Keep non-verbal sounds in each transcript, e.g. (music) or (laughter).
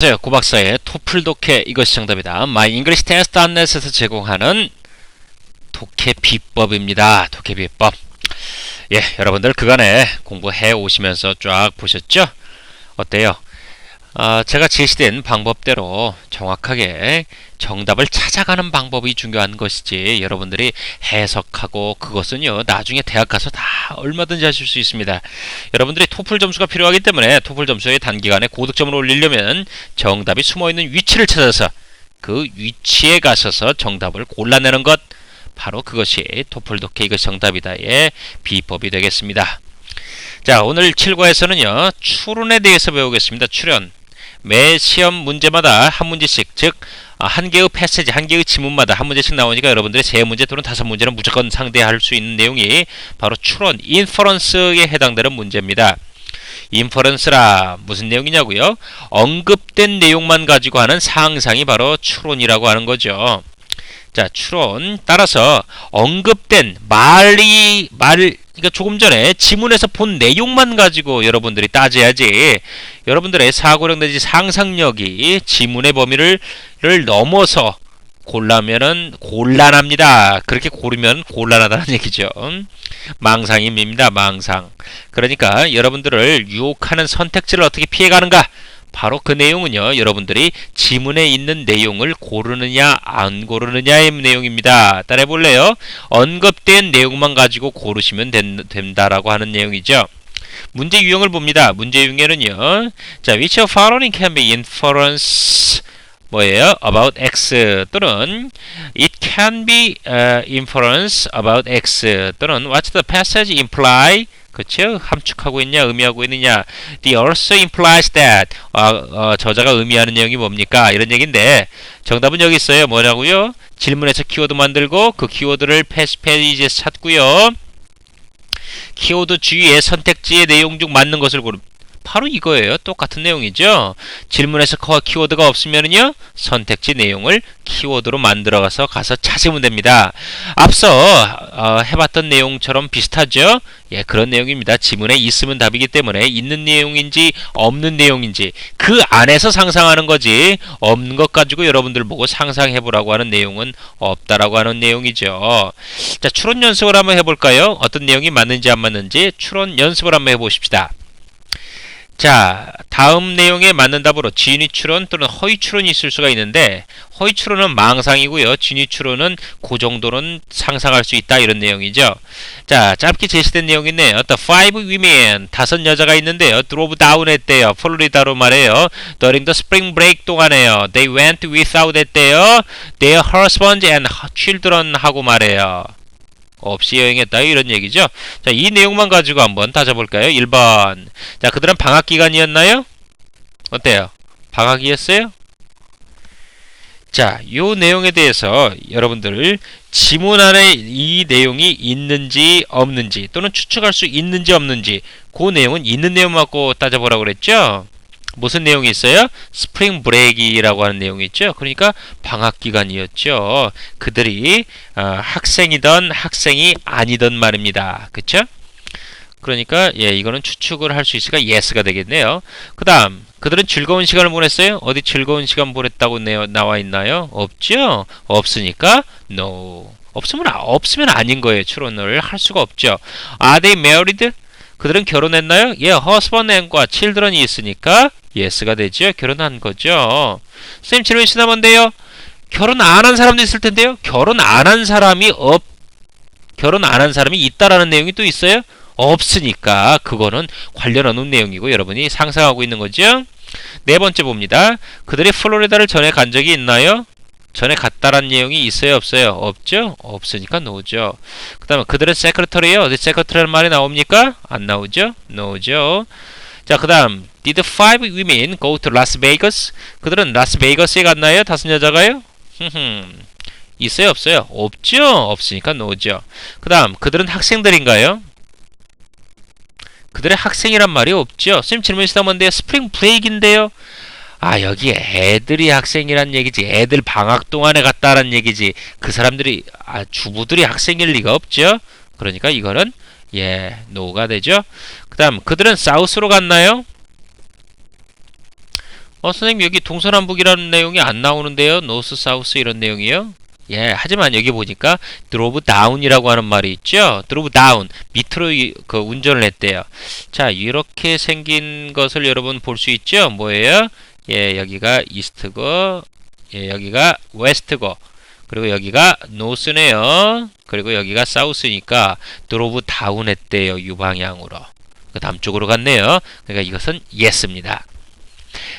안녕하세요. 고박사의 토플 독해 이것이 정답이다. My English Test.net에서 제공하는 독해 비법입니다. 독해 비법. 예, 여러분들 그간에 공부해 오시면서 쫙 보셨죠? 어때요? 아, 제가 제시된 방법대로 정확하게 정답을 찾아가는 방법이 중요한 것이지 여러분들이 해석하고 그것은요 나중에 대학 가서 다 얼마든지 하실 수 있습니다. 여러분들이 토플 점수가 필요하기 때문에 토플 점수에 단기간에 고득점을 올리려면 정답이 숨어있는 위치를 찾아서 그 위치에 가셔서 정답을 골라내는 것 바로 그것이 토플 독해 이것이 정답이다의 비법이 되겠습니다. 자 오늘 7과에서는요 추론에 대해서 배우겠습니다. 추론 매 시험 문제마다 한 문제씩 즉 한 개의 패시지, 한 개의 지문마다 한 문제씩 나오니까 여러분들의 세 문제 또는 다섯 문제는 무조건 상대할 수 있는 내용이 바로 추론, 인퍼런스에 해당되는 문제입니다. 인퍼런스라 무슨 내용이냐고요? 언급된 내용만 가지고 하는 상상이 바로 추론이라고 하는 거죠. 자, 추론 따라서 언급된 말이 말 그러니까 조금 전에 지문에서 본 내용만 가지고 여러분들이 따져야지 여러분들의 사고력 내지 상상력이 지문의 범위를 를 넘어서 골라면은 곤란합니다. 그렇게 고르면 곤란하다는 얘기죠. 망상입니다. 망상. 그러니까 여러분들을 유혹하는 선택지를 어떻게 피해가는가? 바로 그 내용은요, 여러분들이 지문에 있는 내용을 고르느냐, 안 고르느냐의 내용입니다. 따라해 볼래요? 언급된 내용만 가지고 고르시면 된, 된다라고 하는 내용이죠. 문제 유형을 봅니다. 문제 유형에는요, 자, which of following can be inference 뭐예요? about x 또는 it can be uh, inference about x 또는 what the passage imply 그렇죠? 함축하고 있냐, 의미하고 있느냐. The also implies that. 어, 어, 저자가 의미하는 내용이 뭡니까? 이런 얘기인데 정답은 여기 있어요. 뭐냐고요? 질문에서 키워드 만들고 그 키워드를 패스 페이지에서 찾고요. 키워드 주위에 선택지의 내용 중 맞는 것을 고르. 바로 이거예요. 똑같은 내용이죠. 질문에서 키워드가 없으면요 선택지 내용을 키워드로 만들어가서 가서 찾으면 됩니다. 앞서 어, 해봤던 내용처럼 비슷하죠. 예, 그런 내용입니다. 지문에 있으면 답이기 때문에 있는 내용인지 없는 내용인지 그 안에서 상상하는 거지 없는 것 가지고 여러분들 보고 상상해 보라고 하는 내용은 없다라고 하는 내용이죠. 자, 추론 연습을 한번 해볼까요? 어떤 내용이 맞는지 안 맞는지 추론 연습을 한번 해보십시다. 자, 다음 내용에 맞는 답으로 진위 추론 또는 허위 추론이 있을 수가 있는데 허위 추론은 망상이고요. 진위 추론은 그 정도는 상상할 수 있다 이런 내용이죠. 자, 짧게 제시된 내용인데요. The five women 다섯 여자가 있는데요. drove down 했대요. 플로리다로 말해요. during the spring break 동안에요. They went without 했대요. Their husbands and children 하고 말해요. 없이 여행했다 이런 얘기죠. 자, 이 내용만 가지고 한번 따져볼까요? 1번. 자, 그들은 방학 기간이었나요? 어때요? 방학이었어요? 자, 요 내용에 대해서 여러분들 지문 안에 이 내용이 있는지 없는지 또는 추측할 수 있는지 없는지 그 내용은 있는 내용 갖고 따져보라고 그랬죠? 무슨 내용이 있어요? 스프링 브레이크라고 하는 내용이 있죠. 그러니까 방학 기간이었죠. 그들이 어, 학생이던 학생이 아니던 말입니다. 그렇죠? 그러니까 예, 이거는 추측을 할 수 있으니까 예스가 되겠네요. 그다음 그들은 즐거운 시간을 보냈어요? 어디 즐거운 시간 보냈다고 나와 있나요? 없죠? 없으니까 no. 없으면 없으면 아닌 거예요. 추론을 할 수가 없죠. Are they married? 그들은 결혼했나요? 예, husband and과 children이 있으니까 yes가 되죠. 결혼한 거죠. 선생님 질문 시나먼데요. 결혼 안 한 사람도 있을 텐데요. 결혼 안 한 사람이 없 결혼 안 한 사람이 있다라는 내용이 또 있어요? 없으니까 그거는 관련 없는 내용이고 여러분이 상상하고 있는 거죠. 네 번째 봅니다. 그들이 플로리다를 전에 간 적이 있나요? 전에 갔다란 내용이 있어요 없어요? 없죠? 없으니까 노죠. 그 다음에 그들은 세크레터리에요. 어디 세크레터리라는 말이 나옵니까? 안 나오죠? 노죠. 자, 그 다음 Did five women go to Las Vegas? 그들은 라스베이거스에 갔나요? 다섯 여자가요? (laughs) 있어요 없어요? 없죠? 없으니까 노죠. 그 다음 그들은 학생들인가요? 그들의 학생이란 말이 없죠. 선생님 질문이시다 뭔데요? 스프링 브레이크인데요. 아 여기 애들이 학생이란 얘기지 애들 방학 동안에 갔다란 얘기지 그 사람들이 아 주부들이 학생일 리가 없죠 그러니까 이거는 예 노가 되죠 그 다음 그들은 사우스로 갔나요 어, 선생님 여기 동서남북이라는 내용이 안 나오는데요. 노스, 사우스 이런 내용이요. 예, 하지만 여기 보니까 drove down이라고 하는 말이 있죠. drove down 밑으로 이- 그 운전을 했대요. 자, 이렇게 생긴 것을 여러분 볼 수 있죠. 뭐예요? 예, 여기가 이스트고, 예, 여기가 웨스트고, 그리고 여기가 노스네요. 그리고 여기가 사우스니까 drove down 했대요. U 방향으로. 그 다음 쪽으로 갔네요. 그러니까 이것은 yes입니다.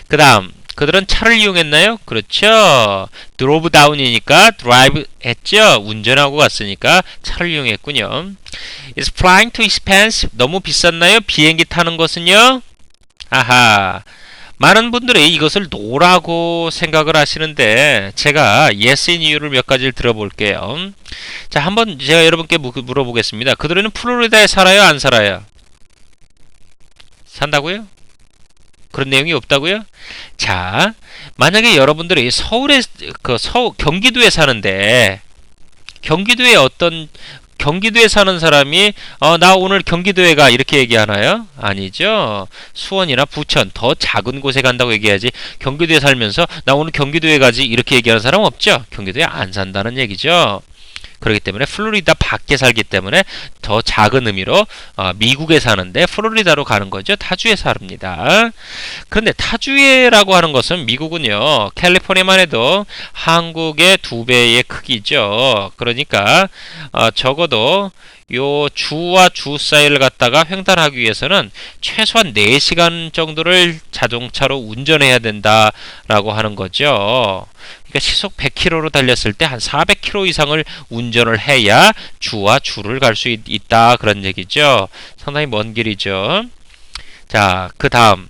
그 다음 그들은 차를 이용했나요? 그렇죠. drove down이니까 drive 했죠. 운전하고 갔으니까 차를 이용했군요. Is flying too expensive? 너무 비쌌나요? 비행기 타는 것은요? 아하. 많은 분들이 이것을 노라고 생각을 하시는데 제가 yes인 이유를 몇 가지를 들어볼게요. 자, 한번 제가 여러분께 무- 물어보겠습니다. 그들은 플로리다에 살아요? 안 살아요? 산다고요? 그런 내용이 없다고요? 자, 만약에 여러분들이 서울에 그서 경기도에 사는데 경기도에 어떤 경기도에 사는 사람이 어, 나 오늘 경기도에 가 이렇게 얘기하나요? 아니죠. 수원이나 부천 더 작은 곳에 간다고 얘기하지. 경기도에 살면서 나 오늘 경기도에 가지 이렇게 얘기하는 사람 없죠. 경기도에 안 산다는 얘기죠. 그렇기 때문에 플로리다 밖에 살기 때문에 더 작은 의미로 어, 미국에 사는데 플로리다로 가는 거죠. 타주에 삽니다. 그런데 타주에라고 하는 것은 미국은요. 캘리포니아만 해도 한국의 두 배의 크기죠. 그러니까 어, 적어도 요 주와 주 사이를 갖다가 횡단하기 위해서는 최소한 4시간 정도를 자동차로 운전해야 된다라고 하는 거죠. 그러니까 시속 100km로 달렸을 때 한 400km 이상을 운전을 해야 주와 주를 갈 수 있다 그런 얘기죠. 상당히 먼 길이죠. 자, 그 다음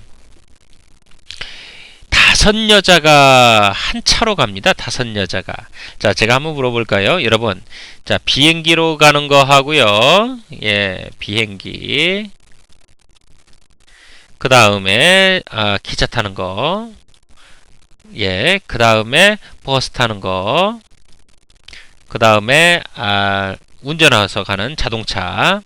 다섯 여자가 한 차로 갑니다. 다섯 여자가. 자, 제가 한번 물어볼까요? 여러분. 자, 비행기로 가는 거 하고요. 예, 비행기. 그 다음에, 아, 기차 타는 거. 예, 그 다음에 버스 타는 거. 그 다음에, 아, 운전해서 가는 자동차.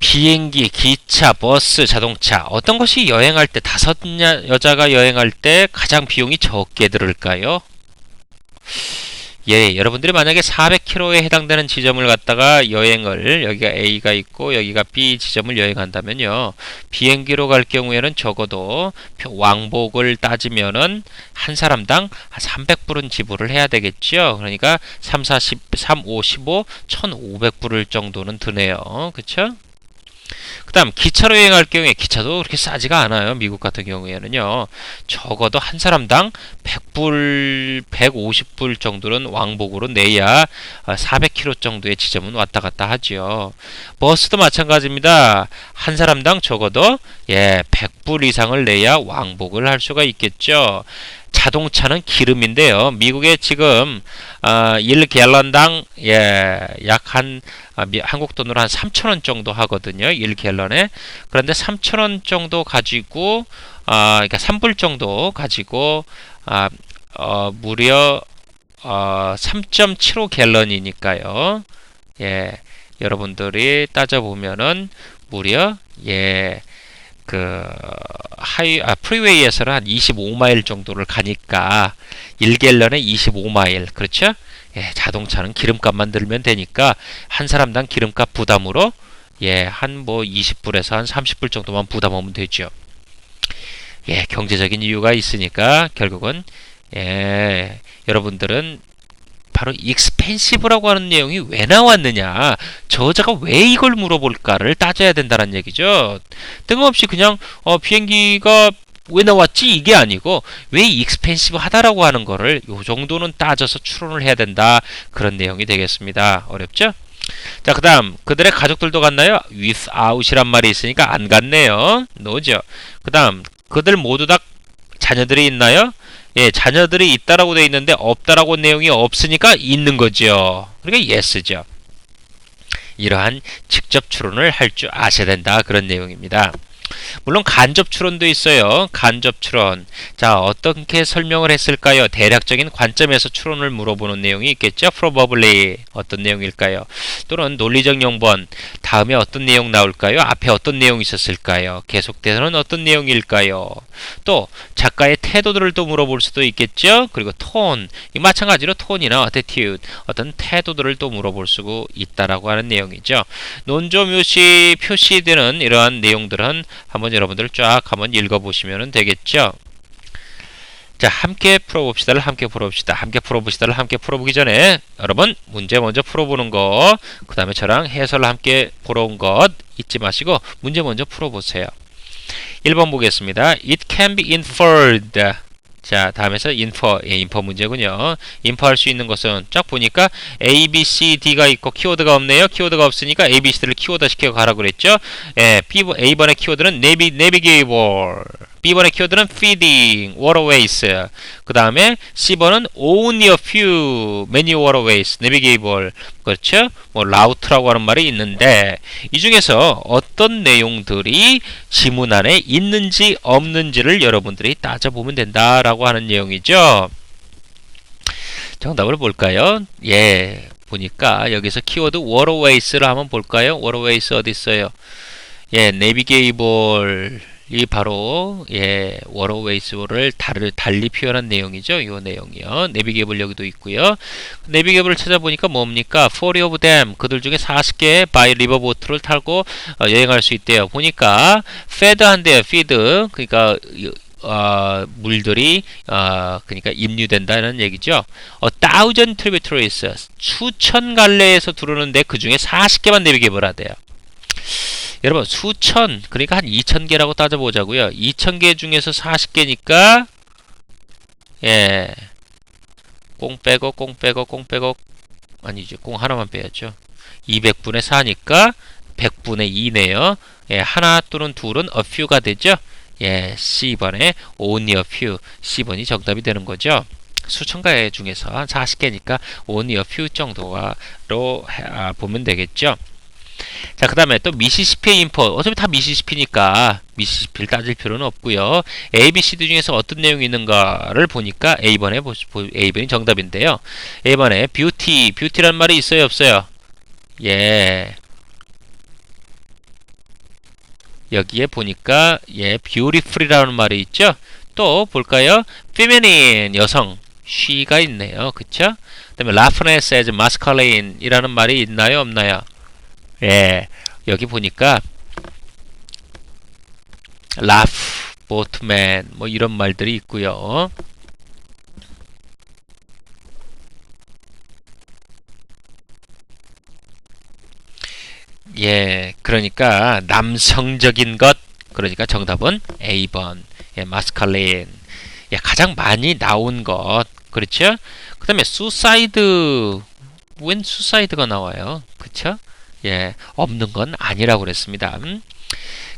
비행기, 기차, 버스, 자동차 어떤 것이 여행할 때 다섯 여- 여자가 여행할 때 가장 비용이 적게 들을까요? 예, 여러분들이 만약에 400km에 해당되는 지점을 갖다가 여행을 여기가 A가 있고 여기가 B 지점을 여행한다면요. 비행기로 갈 경우에는 적어도 표- 왕복을 따지면은 한 사람당 한 300불은 지불을 해야 되겠죠. 그러니까 3, 40, 3, 5, 15, 1,500불을 정도는 드네요. 그쵸? 그 다음 기차로 여행할 경우에 기차도 그렇게 싸지가 않아요. 미국 같은 경우에는요. 적어도 한 사람당 100불, 150불 정도는 왕복으로 내야 400km 정도의 지점은 왔다 갔다 하지요. 버스도 마찬가지입니다. 한 사람당 적어도 예, 100불 이상을 내야 왕복을 할 수가 있겠죠. 자동차는 기름인데요. 미국에 지금 아, 1갤런당 예, 약한 아, 미- 한국 돈으로 한 3,000원 정도 하거든요. 1갤런에. 그런데 3,000원 정도 가지고 아, 그러니까 3불 정도 가지고 아, 어, 무려 어, 3.75 갤런이니까요. 예. 여러분들이 따져 보면은 무려 예. 그 하이 아 프리웨이에서는 한 25마일 정도를 가니까 1갤런에 25마일. 그렇죠? 예, 자동차는 기름값만 들면 되니까 한 사람당 기름값 부담으로 예, 한 뭐 20불에서 한 30불 정도만 부담하면 되죠. 예, 경제적인 이유가 있으니까 결국은 예, 여러분들은 바로 익스펜시브라고 하는 내용이 왜 나왔느냐, 저자가 왜 이걸 물어볼까를 따져야 된다는 얘기죠. 뜬금없이 그냥 어, 비행기가 왜 나왔지 이게 아니고 왜 익스펜시브 하다라고 하는 거를 요 정도는 따져서 추론을 해야 된다 그런 내용이 되겠습니다. 어렵죠? 자, 그 다음, 그들의 가족들도 갔나요? without이란 말이 있으니까 안 갔네요. 노죠. 그 다음, 그들 모두 다 자녀들이 있나요? 예, 자녀들이 있다라고 돼 있는데 없다라고 내용이 없으니까 있는 거죠. 그러니까 yes죠. 이러한 직접 추론을 할 줄 아셔야 된다. 그런 내용입니다. 물론 간접 추론도 있어요. 간접 추론. 자, 어떻게 설명을 했을까요? 대략적인 관점에서 추론을 물어보는 내용이 있겠죠. probably 어떤 내용일까요? 또는 논리적 용번 다음에 어떤 내용 나올까요? 앞에 어떤 내용이 있었을까요? 계속돼서는 어떤 내용일까요? 또 작가의 태도들을 또 물어볼 수도 있겠죠. 그리고 톤, 이 마찬가지로 톤이나 attitude 어떤 태도들을 또 물어볼 수 있다라고 하는 내용이죠. 논조 묘시 표시되는 이러한 내용들은 한번 여러분들 쫙 한번 읽어보시면 되겠죠. 자, 함께 풀어봅시다를 함께 풀어봅시다. 함께 풀어봅시다를 함께 풀어보기 전에 여러분 문제 먼저 풀어보는 거, 그 다음에 저랑 해설을 함께 보러 온 것 잊지 마시고 문제 먼저 풀어보세요. 1번 보겠습니다. It can be inferred. 자, 다음에서 infer, 예, infer 문제군요. infer할 수 있는 것은 쫙 보니까 A, B, C, D가 있고 키워드가 없네요. 키워드가 없으니까 A, B, C들을 키워드 시켜 가라 그랬죠. 예, B, A번의 키워드는 navi, navigable. B번의 키워드는 feeding, waterways. 그 다음에 C번은 only a few, many waterways, navigable. 그렇죠? 뭐 route라고 하는 말이 있는데 이 중에서 어떤 내용들이 지문 안에 있는지 없는지를 여러분들이 따져보면 된다라고 하는 내용이죠. 정답을 볼까요? 예, 보니까 여기서 키워드 waterways를 한번 볼까요? waterways 어디 있어요? 예, navigable 이 바로 예 워러웨이스를 달을 달리 표현한 내용이죠. 이 내용이요. 내비게이블 여기도 있고요. 내비게이블을 찾아보니까 뭡니까? 40 of them 그들 중에 40개 바이 리버보트를 타고 어, 여행할 수 있대요. 보니까 fed 한대요. feed 그러니까 어, 물들이 어, 그러니까 임류된다는 얘기죠. 어, thousand tributaries 수천 갈래에서 들어오는데 그 중에 40개만 내비게이블 하대요. 여러분 수천 그러니까 한 2천 개라고 따져보자고요. 2천 개 중에서 40개니까 예. 꽁 빼고 꽁 빼고 꽁 빼고 아니죠. 꽁 하나만 빼야죠. 200분의 4니까 100분의 2네요. 예, 하나 또는 둘은 a few가 되죠. 예, C번에 only a few. C번이 정답이 되는 거죠. 수천 개 중에서 한 40개니까 only a few 정도로 아, 보면 되겠죠. 자, 그 다음에 또 미시시피 인포. 어차피 다 미시시피니까 미시시피를 따질 필요는 없고요. A, B, C, D 중에서 어떤 내용이 있는가를 보니까 A번에 보, A번이 정답인데요. A번에 뷰티, 뷰티란 말이 있어요, 없어요? 예. 여기에 보니까 예, beautiful이라는 말이 있죠. 또 볼까요? feminine 여성 she가 있네요. 그쵸? 그다음에 roughness as masculine이라는 말이 있나요, 없나요? 예, 여기 보니까 laugh, boatman 뭐 이런 말들이 있고요. 예, 그러니까 남성적인 것 그러니까 정답은 A번 예, 마스칼린 예, 가장 많이 나온 것 그렇죠? 그 다음에 수사이드 웬 수사이드가 나와요 그쵸? 예, 없는 건 아니라고 그랬습니다. 음?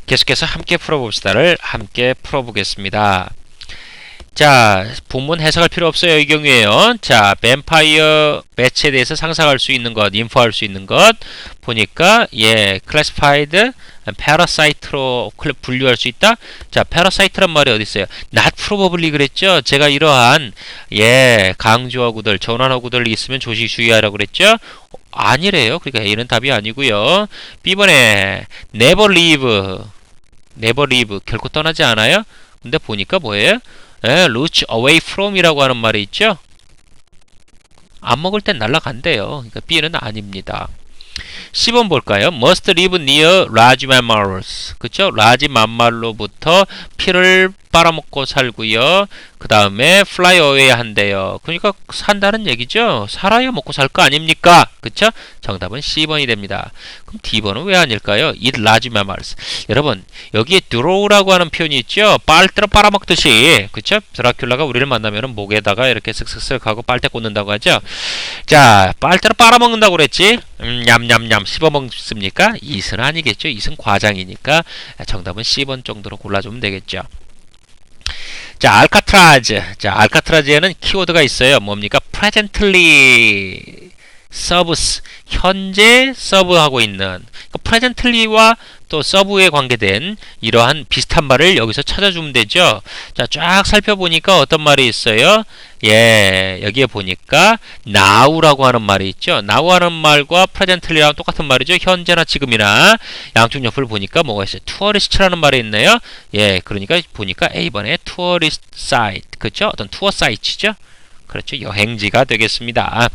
계속해서 함께 풀어봅시다를 함께 풀어보겠습니다. 자, 본문 해석할 필요 없어요. 이 경우에요. 자, 뱀파이어 매체에 대해서 상상할 수 있는 것, 인포할 수 있는 것 보니까 예, classified parasite로 분류할 수 있다. 자, parasite란 말이 어디 있어요? not probably 그랬죠. 제가 이러한 예, 강조하고들, 전환하고들 있으면 조시 주의하라고 그랬죠. 아니래요. 그러니까 A는 답이 아니고요. B번에 never leave, never leave 결코 떠나지 않아요. 근데 보니까 뭐예요? 예, looch away from이라고 하는 말이 있죠. 안 먹을 땐 날아간대요. 그러니까 B는 아닙니다. 10번 볼까요? must live near large mammals. 그쵸? large mammal로부터 피를 빨아먹고 살고요. 그 다음에 fly away 한대요. 그러니까 산다는 얘기죠. 살아야 먹고 살 거 아닙니까? 그쵸? 정답은 C번이 됩니다. 그럼 D번은 왜 아닐까요? eat large mammals. 여러분, 여기에 drow라고 하는 표현이 있죠? 빨대로 빨아먹듯이. 그쵸? 드라큘라가 우리를 만나면 목에다가 이렇게 쓱쓱쓱 하고 빨대 꽂는다고 하죠? 자, 빨대로 빨아먹는다고 그랬지? 음, 냠냠냠 씹어먹습니까? 이은 아니겠죠? 이은 과장이니까 정답은 C번 정도로 골라주면 되겠죠. 자, 알카트라즈. 자, 알카트라즈에는 키워드가 있어요. 뭡니까? presently serves. 현재 서브하고 있는. 그러니까 presently와 또 서브에 관계된 이러한 비슷한 말을 여기서 찾아주면 되죠. 자, 쫙 살펴보니까 어떤 말이 있어요? 예, 여기에 보니까 now라고 하는 말이 있죠. now 하는 말과 presently랑 똑같은 말이죠. 현재나 지금이나 양쪽 옆을 보니까 뭐가 있어요? tourist라는 말이 있네요. 예, 그러니까 보니까 A번에 tourist site, 그렇죠? 어떤 투어 사이트죠. 그렇죠. 여행지가 되겠습니다.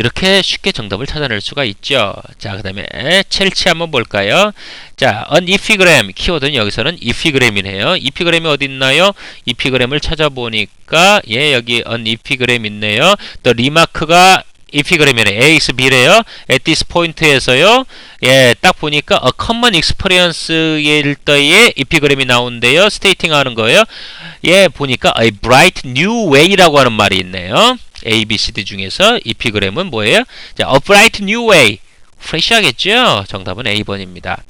이렇게 쉽게 정답을 찾아낼 수가 있죠. 자, 그 다음에 첼치 한번 볼까요? 자, an epigram 키워드는 여기서는 epigram이네요. epigram이 어디 있나요? epigram을 찾아보니까 예, 여기 an epigram 있네요. 또 리마크가 epigram이네. A is B래요. at this point에서요. 예, 딱 보니까 a common experience일 때에 epigram이 나오는데요. 스테이팅 하는 거예요. 예, 보니까 a bright new way라고 하는 말이 있네요. A, B, C, D 중에서 epigram은 뭐예요? 자, a bright new way. 프레시하겠죠? 정답은 A번입니다.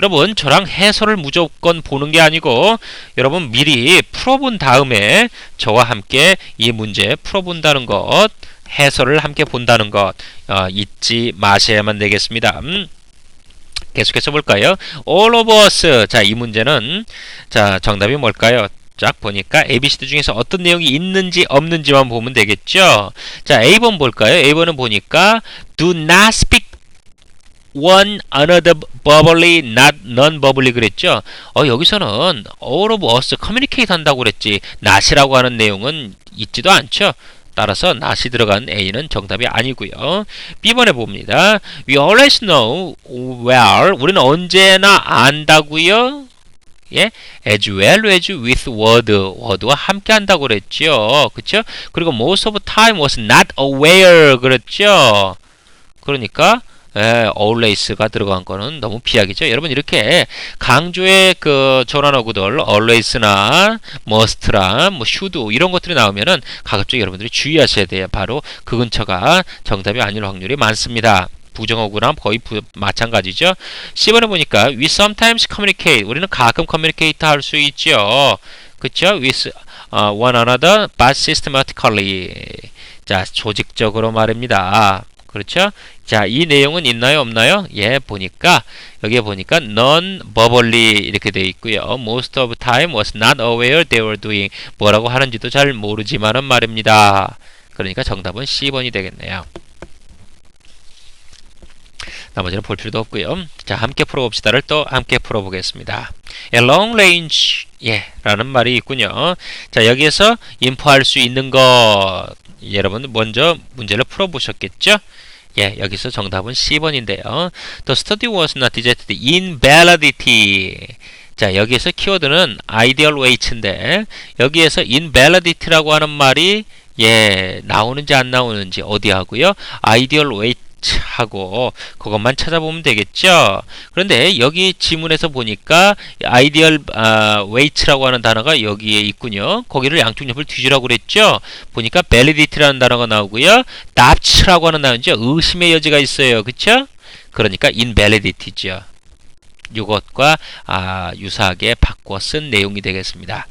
여러분, 저랑 해설을 무조건 보는 게 아니고, 여러분 미리 풀어본 다음에 저와 함께 이 문제 풀어본다는 것, 해설을 함께 본다는 것, 어, 잊지 마셔야만 되겠습니다. 음. 계속해서 볼까요? All of us. 자, 이 문제는, 자, 정답이 뭘까요? 쫙 보니까 ABCD 중에서 어떤 내용이 있는지 없는지만 보면 되겠죠. 자, A번 볼까요? A번은 보니까 do not speak one another verbally, not non-verbally 그랬죠. 어, 여기서는 all of us communicate 한다고 그랬지. not이라고 하는 내용은 있지도 않죠. 따라서 not이 들어간 A는 정답이 아니고요. B번에 봅니다. We always know well. 우리는 언제나 안다고요. 예, as well as with word, word와 함께 한다고 그랬죠. 그렇죠? 그리고 most of time was not aware 그랬죠. 그러니까 예, always가 들어간 거는 너무 비약이죠. 여러분 이렇게 강조의 그 전환어구들 always나 must나 뭐 should 이런 것들이 나오면은 가급적 여러분들이 주의하셔야 돼요. 바로 그 근처가 정답이 아닐 확률이 많습니다. 부정어구랑 거의 부, 마찬가지죠. 10번에 보니까 we sometimes communicate. 우리는 가끔 communicate 할수 있죠. 그쵸? with uh, one another but systematically. 자, 조직적으로 말입니다. 그렇죠? 자, 이 내용은 있나요, 없나요? 예, 보니까 여기에 보니까 non-verbally 이렇게 되어 있고요. Most of time was not aware they were doing 뭐라고 하는지도 잘 모르지만은 말입니다. 그러니까 정답은 C번이 되겠네요. 나머지는 볼 필요도 없고요. 자, 함께 풀어봅시다를 또 함께 풀어보겠습니다. A long range 예, 라는 말이 있군요. 자, 여기에서 인포할 수 있는 것 여러분 먼저 문제를 풀어보셨겠죠? 예, 여기서 정답은 C번인데요. The study was not designed in validity. 자, 여기에서 키워드는 ideal weight인데 여기에서 invalidity라고 하는 말이 예, 나오는지 안 나오는지 어디 하고요? ideal weight 하고 그것만 찾아보면 되겠죠. 그런데 여기 지문에서 보니까 아이디얼 아, 웨이트라고 하는 단어가 여기에 있군요. 거기를 양쪽 옆을 뒤지라고 그랬죠. 보니까 validity라는 단어가 나오고요. 납치라고 하는 단어죠. 의심의 여지가 있어요. 그렇죠? 그러니까 invalidity죠. 이것과 아, 유사하게 바꿔 쓴 내용이 되겠습니다.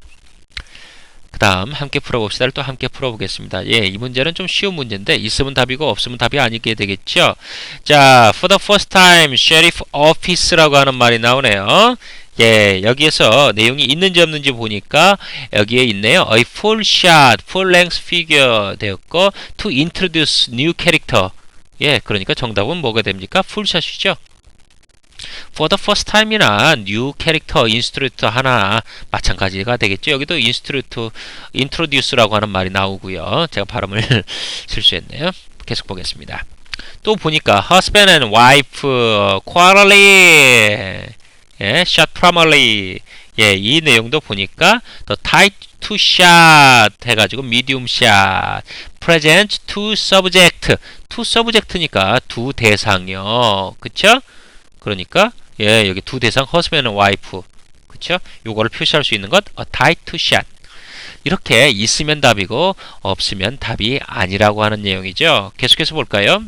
그 다음 함께 풀어봅시다를 또 함께 풀어보겠습니다. 예, 이 문제는 좀 쉬운 문제인데 있으면 답이고 없으면 답이 아니게 되겠죠. 자, for the first time sheriff office라고 하는 말이 나오네요. 예, 여기에서 내용이 있는지 없는지 보니까 여기에 있네요. A full shot, full length figure 되었고 to introduce new character. 예, 그러니까 정답은 뭐가 됩니까? 풀샷이죠. For the first time이나 new character instructor 하나 마찬가지가 되겠죠. 여기도 instruct, introduce라고 하는 말이 나오고요. 제가 발음을 실수했네요. 계속 보겠습니다. 또 보니까 husband and wife quarrelly 예, shot primarily 예, 이 내용도 보니까 the tight to shot 해가지고 medium shot present to subject to subject니까 두 대상이요. 그쵸? 그러니까 예, 여기 두 대상 and wife. 그쵸? 요거를 표시할 수 있는 것 a tight to shot. 이렇게 있으면 답이고 없으면 답이 아니라고 하는 내용이죠. 계속해서 볼까요?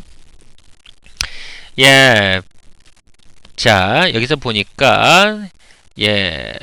예. 자, 여기서 보니까 예,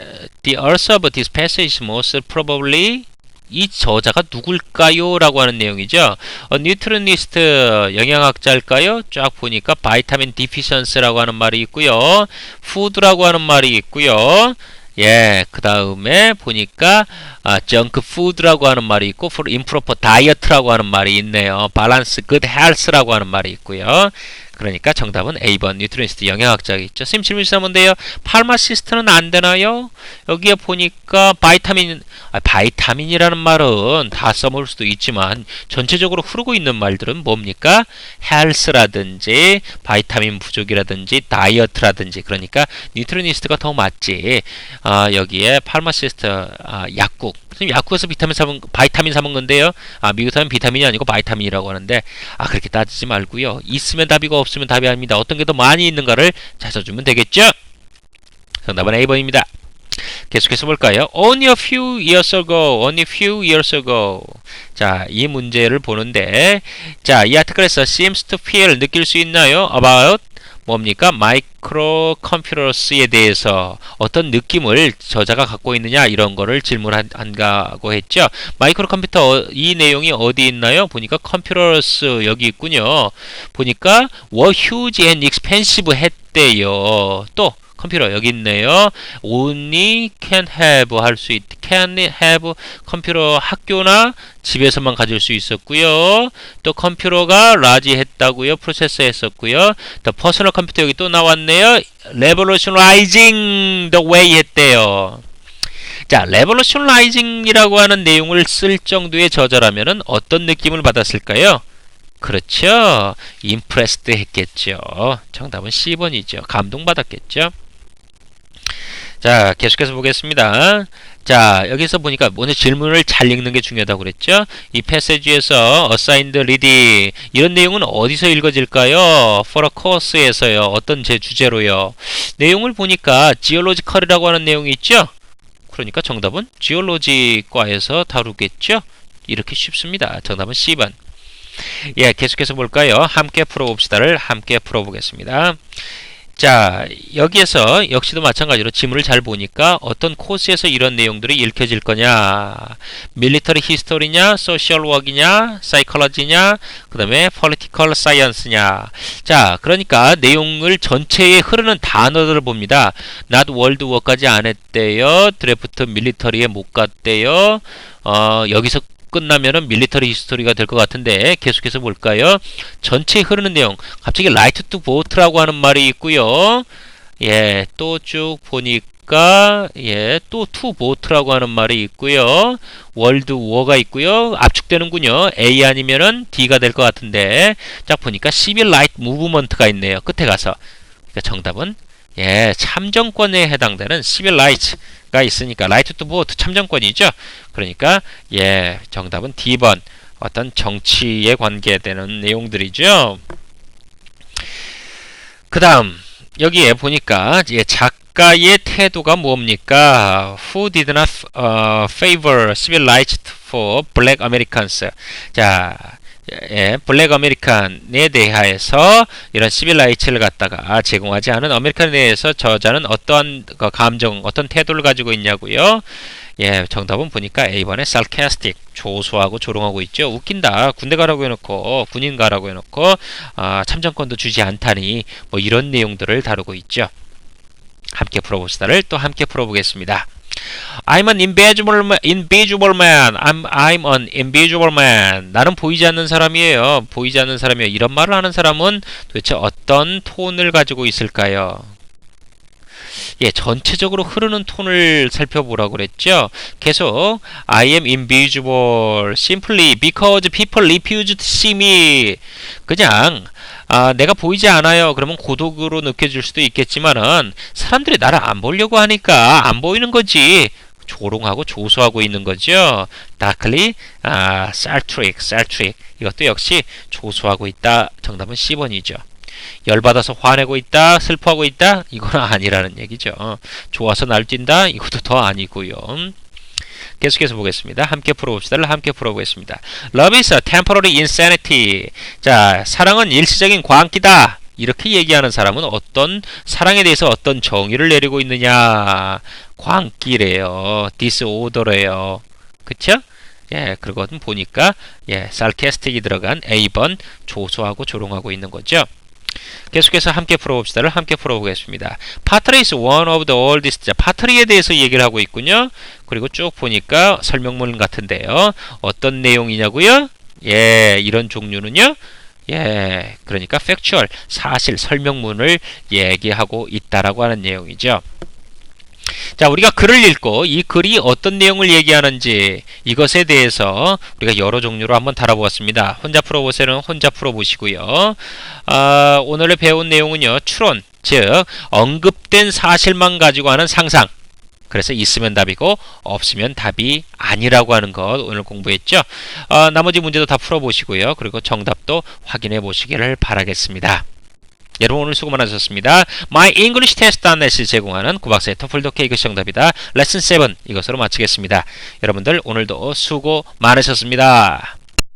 the author of this passage most probably 이 저자가 누굴까요? 라고 하는 내용이죠. 어, 뉴트리니스트 영양학자일까요? 쫙 보니까 바이타민 디피션스라고 하는 말이 있고요. 푸드라고 하는 말이 있고요. 예, 그 다음에 보니까 아, 정크 푸드라고 하는 말이 있고 improper diet라고 하는 말이 있네요. balance good health라고 하는 말이 있고요. 그러니까 정답은 A번 뉴트리니스트 영양학자겠죠. 쌤 질문 주시면 뭔데요? 팔마시스트는 안 되나요? 여기에 보니까 바이타민 아, 바이타민이라는 말은 다 써먹을 수도 있지만 전체적으로 흐르고 있는 말들은 뭡니까? 헬스라든지 바이타민 부족이라든지 다이어트라든지 그러니까 뉴트리니스트가 더 맞지. 아, 여기에 팔마시스트 아, 약국 약국에서 비타민 사 먹, 바이타민 사 먹는데요. 아 미국에서는 비타민이 아니고 바이타민이라고 하는데 아 그렇게 따지지 말고요. 있으면 답이고 없으면 답이 아닙니다. 어떤 게 더 많이 있는가를 찾아주면 되겠죠. 정답은 A번입니다. 계속해서 볼까요? Only a few years ago, only few years ago. 자, 이 문제를 보는데, 자, 이 아티클에서 seems to feel 느낄 수 있나요? About 뭡니까? 마이크로 컴퓨터스에 대해서 어떤 느낌을 저자가 갖고 있느냐 이런 거를 질문한다고 했죠. 마이크로 컴퓨터 이 내용이 어디 있나요? 보니까 컴퓨터스 여기 있군요. 보니까 were huge and expensive 했대요. 또 컴퓨터 여기 있네요. only can have 할 수 있, can have 컴퓨터 학교나 집에서만 가질 수 있었고요. 또 컴퓨터가 라지 했다고요. 프로세서 했었고요. 또 퍼스널 컴퓨터 여기 또 나왔네요. revolutionizing the way 했대요. 자, revolutionizing이라고 하는 내용을 쓸 정도의 저자라면은 어떤 느낌을 받았을까요? 그렇죠. impressed 했겠죠. 정답은 C번이죠. 감동받았겠죠. 자, 계속해서 보겠습니다. 자, 여기서 보니까 먼저 질문을 잘 읽는 게 중요하다고 그랬죠? 이 패세지에서 assigned read 이런 내용은 어디서 읽어질까요? for a course에서요. 어떤 제 주제로요? 내용을 보니까 geological이라고 하는 내용이 있죠? 그러니까 정답은 geology과에서 다루겠죠? 이렇게 쉽습니다. 정답은 C번. 예, 계속해서 볼까요? 함께 풀어봅시다를 함께 풀어보겠습니다. 자, 여기에서 역시도 마찬가지로 지문을 잘 보니까 어떤 코스에서 이런 내용들이 읽혀질 거냐. 밀리터리 히스토리냐, 소셜 워크냐, 사이콜로지냐, 그 다음에 폴리티컬 사이언스냐. 자, 그러니까 내용을 전체에 흐르는 단어들을 봅니다. not 월드 워까지 안 했대요. 드래프트 밀리터리에 못 갔대요. 어, 여기서 끝나면은 밀리터리 히스토리가 될 것 같은데 계속해서 볼까요? 전체 흐르는 내용 갑자기 라이트 투 보트라고 하는 말이 있고요. 예, 또 쭉 보니까 예, 또 투 보트라고 하는 말이 있고요. 월드 워가 있고요. 압축되는군요. A 아니면은 D가 될 것 같은데 쫙 보니까 시빌 라이트 무브먼트가 있네요. 끝에 가서. 그러니까 정답은 예, 참정권에 해당되는 시빌 라이트가 있으니까 라이트 투 보트 참정권이죠. 그러니까 예, 정답은 D번 어떤 정치에 관계되는 내용들이죠. 그 다음 여기에 보니까 예, 작가의 태도가 뭡니까? Who did not uh, favor civil rights for black Americans? 자, 예, 블랙 아메리칸에 대하여서 이런 시빌 라이츠를 갖다가 제공하지 않은 아메리칸에 대해서 저자는 어떠한 그 감정, 어떤 태도를 가지고 있냐고요? 예, 정답은 보니까 A번에 sarcastic, 조소하고 조롱하고 있죠. 웃긴다. 군대 가라고 해놓고 군인 가라고 해놓고 아, 참정권도 주지 않다니 뭐 이런 내용들을 다루고 있죠. 함께 풀어봅시다를 또 함께 풀어보겠습니다. I'm an invisible man. invisible man. I'm, I'm an invisible man. 나는 보이지 않는 사람이에요. 보이지 않는 사람이에요. 이런 말을 하는 사람은 도대체 어떤 톤을 가지고 있을까요? 예, 전체적으로 흐르는 톤을 살펴보라고 그랬죠. 계속 I am invisible simply because people refuse to see me. 그냥 아, 내가 보이지 않아요. 그러면 고독으로 느껴질 수도 있겠지만은 사람들이 나를 안 보려고 하니까 안 보이는 거지. 조롱하고 조소하고 있는 거죠. darkly, 아, 쌀트릭, 쌀트릭. 이것도 역시 조소하고 있다. 정답은 C번이죠. 열받아서 화내고 있다, 슬퍼하고 있다, 이건 아니라는 얘기죠. 좋아서 날뛴다, 이것도 더 아니고요. 계속해서 보겠습니다. 함께 풀어봅시다. 함께 풀어보겠습니다. Love is a temporary insanity. 자, 사랑은 일시적인 광기다. 이렇게 얘기하는 사람은 어떤 사랑에 대해서 어떤 정의를 내리고 있느냐? 광기래요. disorder래요. 그쵸? 예, 그건 보니까 예, sarcastic이 들어간 A번 조소하고 조롱하고 있는 거죠. 계속해서 함께 풀어봅시다를 함께 풀어보겠습니다. 파트리 is one of the oldest. 자, 파트리에 대해서 얘기를 하고 있군요. 그리고 쭉 보니까 설명문 같은데요. 어떤 내용이냐고요? 예, 이런 종류는요. 예, 그러니까 factual, 사실, 설명문을 얘기하고 있다라고 하는 내용이죠. 자, 우리가 글을 읽고 이 글이 어떤 내용을 얘기하는지 이것에 대해서 우리가 여러 종류로 한번 다뤄보았습니다. 혼자 풀어보세요. 혼자 풀어보시고요. 아, 오늘 배운 내용은요. 추론, 즉 언급된 사실만 가지고 하는 상상. 그래서 있으면 답이고 없으면 답이 아니라고 하는 것 오늘 공부했죠. 어, 나머지 문제도 다 풀어보시고요. 그리고 정답도 확인해 보시기를 바라겠습니다. 여러분 오늘 수고 많으셨습니다. My English Test.net이 제공하는 9박사의 토플 독해 이것이 정답이다. 레슨 7 이것으로 마치겠습니다. 여러분들 오늘도 수고 많으셨습니다.